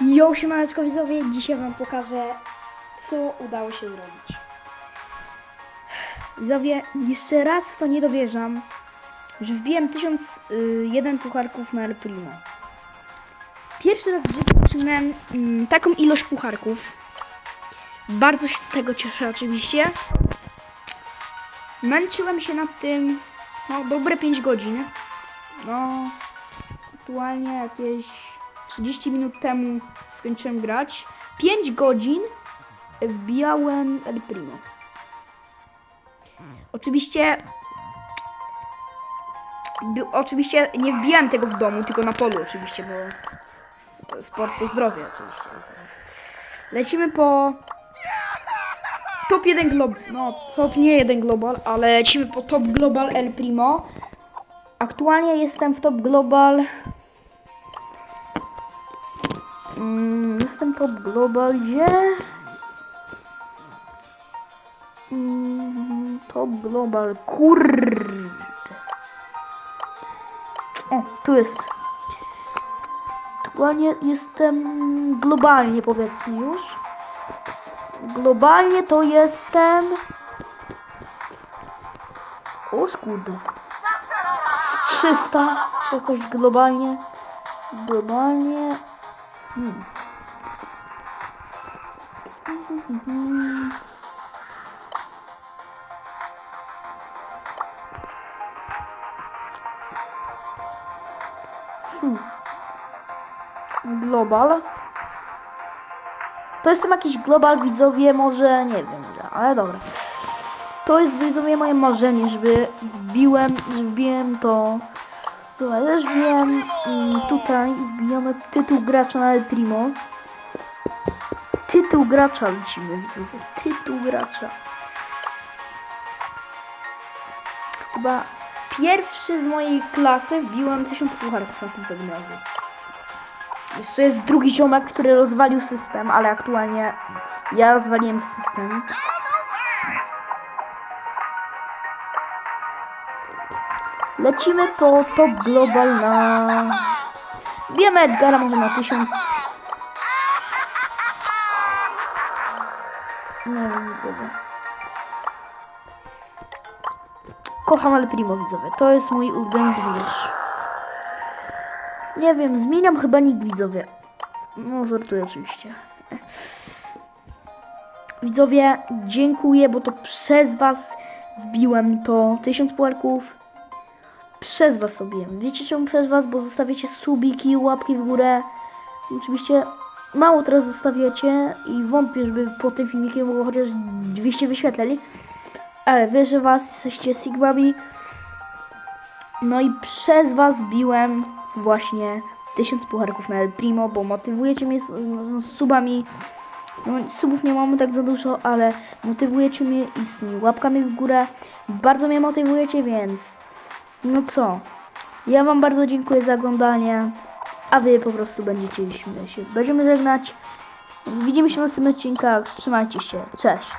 Jo, siemaneczko widzowie, dzisiaj wam pokażę, co udało się zrobić. Widzowie, jeszcze raz w to nie dowierzam, że wbiłem 1001 pucharków na El Primo. Pierwszy raz w życiu osiągnąłem mm, taką ilość pucharków. Bardzo się z tego cieszę oczywiście. Męczyłem się nad tym, no, dobre 5 godzin. No, aktualnie jakieś 30 minut temu skończyłem grać. 5 godzin wbijałem El Primo. Oczywiście oczywiście nie wbijałem tego w domu, tylko na polu oczywiście, bo sport to zdrowie oczywiście. Lecimy po top 1 global, no top nie 1 global, ale lecimy po top global El Primo. Aktualnie jestem w top global Mm, jestem top global, gdzie? Mm, top global, kurde. O, tu jest. Aktualnie jestem globalnie, powiedzmy już. Globalnie to jestem... O kurde. 300 jakoś globalnie. Globalnie. Hmm. Hmm. Global. To jestem jakiś global widzowie, może nie wiem, ale dobra. To jest widzowie moje marzenie, żeby wbiłem, że wbiłem to. Dobra, też wbiłem mm, tutaj, wbijamy tytuł gracza na El Primo. Tytuł gracza lecimy, widzowie. Tytuł gracza. Chyba pierwszy z mojej klasy wbiłem 1000 pucharków na tym zagraniu. Jeszcze jest drugi ziomek, który rozwalił system, ale aktualnie ja rozwaliłem system. Lecimy po top global na... Wiemy Edgara może na 1000. Nie wiem, widzowie. Kocham El Primo, widzowie. To jest mój ulubiony wiersz. Nie wiem, zmieniam chyba nick, widzowie. No, żartuję oczywiście. Widzowie, dziękuję, bo to przez was wbiłem to 1000 puarków. Przez was robiłem. Wiecie czemu przez was? Bo zostawiacie subiki, łapki w górę. Oczywiście mało teraz zostawiacie i wątpię, żeby po tym filmikiem było chociaż 200 wyświetleń. Ale wierzę was, jesteście Sigmami. No i przez was wbiłem właśnie 1000 pucharków na El Primo, bo motywujecie mnie z, subami. No, subów nie mamy tak za dużo, ale motywujecie mnie i z łapkami w górę. Bardzo mnie motywujecie, więc no co? Ja wam bardzo dziękuję za oglądanie, a wy po prostu będziecie się. Będziemy żegnać. Widzimy się w następnych odcinkach. Trzymajcie się. Cześć.